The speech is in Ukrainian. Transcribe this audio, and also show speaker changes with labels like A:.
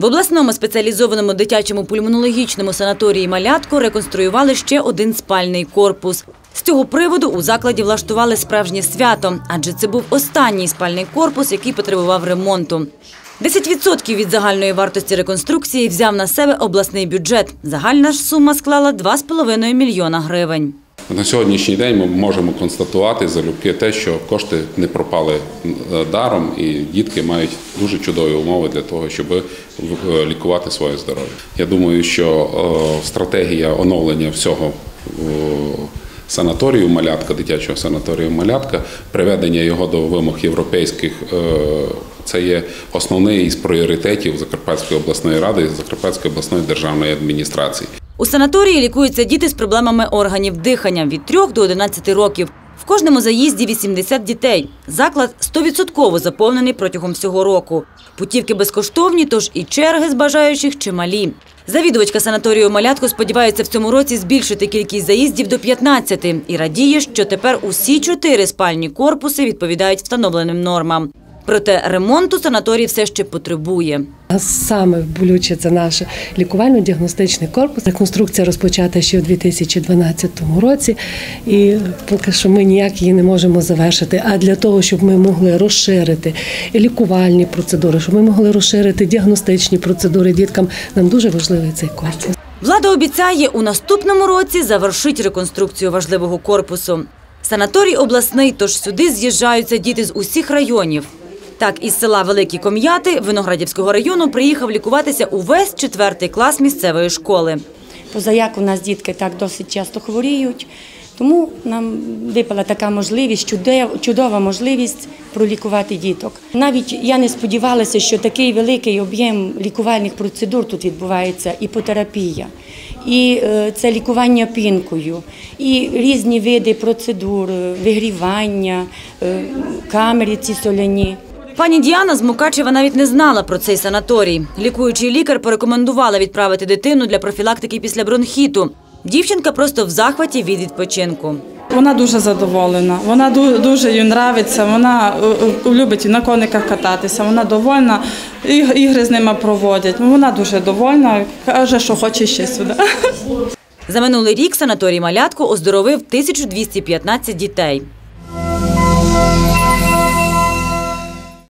A: В обласному спеціалізованому дитячому пульмонологічному санаторії «Малятко» реконструювали ще один спальний корпус. З цього приводу у закладі влаштували справжнє свято, адже це був останній спальний корпус, який потребував ремонту. 10% від загальної вартості реконструкції взяв на себе обласний бюджет. Загальна ж сума склала 2,5 мільйона гривень.
B: На сьогоднішній день ми можемо констатувати залюбки те, що кошти не пропали е, даром, і дітки мають дуже чудові умови для того, щоб е, лікувати своє здоров'я. Я думаю, що е, стратегія оновлення всього санаторію малятка, дитячого санаторію малятка, приведення його до вимог європейських. Це є основний із пріоритетів Закарпатської обласної ради і Закарпатської обласної державної адміністрації.
A: У санаторії лікуються діти з проблемами органів дихання від 3 до 11 років. В кожному заїзді 80 дітей. Заклад 100% заповнений протягом всього року. Путівки безкоштовні, тож і черги з бажаючих чималі. Завідувачка санаторію «Малятко» сподівається в цьому році збільшити кількість заїздів до 15 і радіє, що тепер усі чотири спальні корпуси відповідають встановленим нормам. Проте ремонту санаторій все ще потребує.
C: А Саме болюче це наш лікувально-діагностичний корпус. Реконструкція розпочата ще у 2012 році, і поки що ми ніяк її не можемо завершити. А для того, щоб ми могли розширити лікувальні процедури, щоб ми могли розширити діагностичні процедури діткам, нам дуже важливий цей корпус.
A: Влада обіцяє у наступному році завершить реконструкцію важливого корпусу. Санаторій обласний, тож сюди з'їжджаються діти з усіх районів. Так, із села Великі Ком'яти Виноградівського району приїхав лікуватися увесь четвертий клас місцевої школи.
D: Позаяк у нас дітки так досить часто хворіють, тому нам випала така можливість, чудова можливість пролікувати діток. Навіть я не сподівалася, що такий великий об'єм лікувальних процедур тут відбувається, іпотерапія, і е, це лікування пінкою, і різні види процедур, вигрівання, е, камери ці соляні.
A: Пані Діана з Мукачева навіть не знала про цей санаторій. Лікуючий лікар порекомендувала відправити дитину для профілактики після бронхіту. Дівчинка просто в захваті від відпочинку.
E: Вона дуже задоволена. Вона дуже їй нравиться. Вона е, е, любить на кониках кататися. Вона довольна. Ігри з ними проводять. Ну, Вона дуже довольна. Каже, що хоче ще сюди.
A: За минулий рік санаторій «Малятко» оздоровив 1215 дітей.